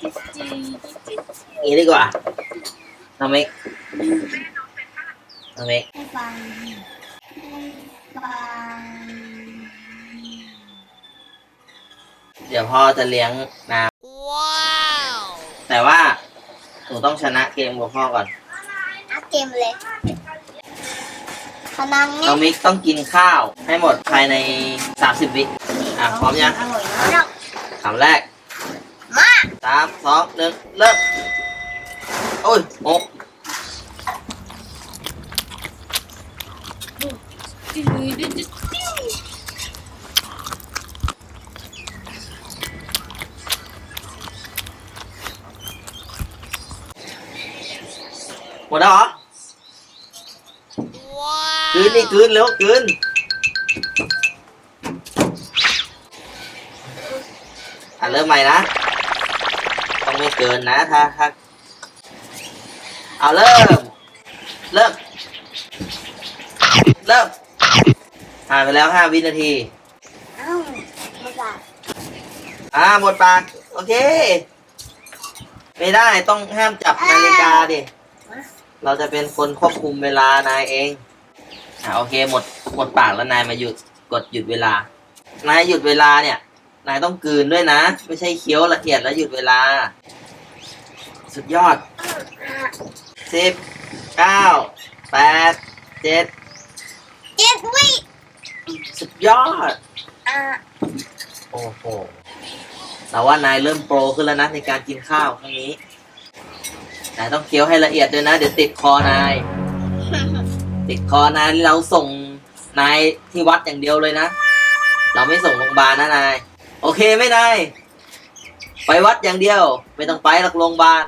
งี้ดีกว่าน้องเมกน้องเมกให้ฟังให้ฟังเดี๋ยวพ่อจะเลี้ยงน้ำแต่ว่าหนูต้องชนะเกมกับพ่อก่อนอัพเกมเลยพนังไงน้องมิกต้องกินข้าวให้หมดภายใน 30 วิอะพร้อมยังอร่อยมากคำแรกมา สามสองหนึ่งเริ่มโอ้ยหกหมดแล้วเหรอคืนนี่คืนเร็วคืนอะเริ่มใหม่นะ ต้องไม่เกินนะถ้าถ้าเอาเริ่ม เริ่ม เริ่มผ่านไปแล้วห้าวินาที เอ้ามาจากอ่าหมดปาก โอเค ไม่ได้ต้องห้ามจับนาฬิกาดิ เราจะเป็นคนควบคุมเวลานายเอง อ่าโอเคหมดหมดปากแล้วนายมาหยุดกดหยุดเวลา นายหยุดเวลาเนี่ย นายต้องกลืนด้วยนะ ไม่ใช่เคี้ยวละเอียดแล้วหยุดเวลา สุดยอดสิบเก้าแปดเจ็ดเจ็ดวิสุดยอด อ่าโอ้โหแต่ว่านายเริ่มโปรขึ้นแล้วนะในการกินข้าวครั้งนี้นายต้องเคี้ยวให้ละเอียดด้วยนะ เดี๋ยวติดคอนาย ติดคอนายเราส่งนายที่วัดอย่างเดียวเลยนะ เราไม่ส่งโรงพยาบาลนะนาย โอเคไม่นายไปวัดอย่างเดียว ไม่ต้องไปหรอกโรงพยาบาล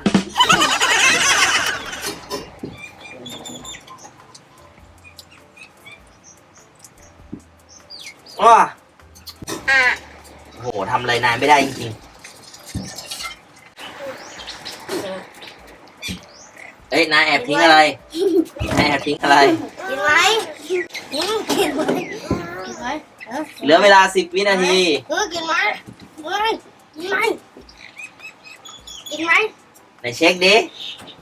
ว้าอ่าโอ้โหทำอะไรนายไม่ได้จริงๆเอ้ยนายแอบทิ้งอะไรนายแอบทิ้งอะไร กินไหมกินกินไหม เออเหลือเวลาสิบวินาทีเออกินไหมเฮ้ยกินไหมกินไหมไหนเช็คดิ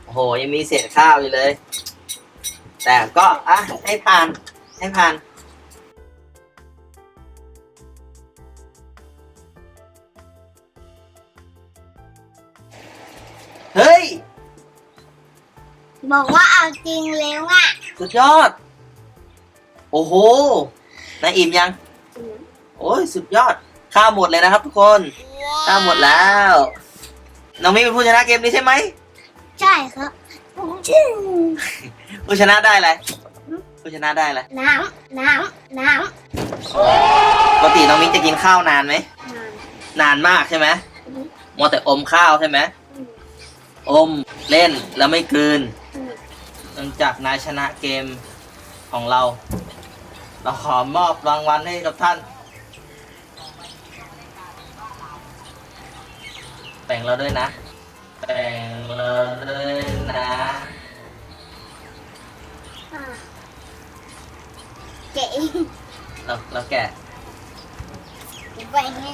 โอ้โหยังมีเศษข้าวอยู่เลย แต่ก็อะให้ผ่านให้ผ่านเฮ้ย บอกว่าเอาจริงแล้วอะ สุดยอด โอ้โหนายอิ่มยัง โอ้ยสุดยอดข้าวหมดเลยนะครับ ทุกคนข้าวหมดแล้วน้องมิ้นเป็นผู้ชนะเกมนี้ใช่ไหมใช่ครับชื่อผู้ชนะได้อะไรผู้ชนะได้อะไรน้ำน้ำน้ปกติน้องมิ้นจะกินข้าวนานไหมำน้นานมากใช่ไหมอืมมัวแต่อมข้าวใช่ไหมำอมเล่นแล้วไม่กลืนอืมหลังจากนายชนะเกมของเรา เราขอมอบรางวัลให้กับท่าน แบ่งเราด้วยนะแบ่งเราด้วยนะ อ่าเก๋เราเราแกะไปให้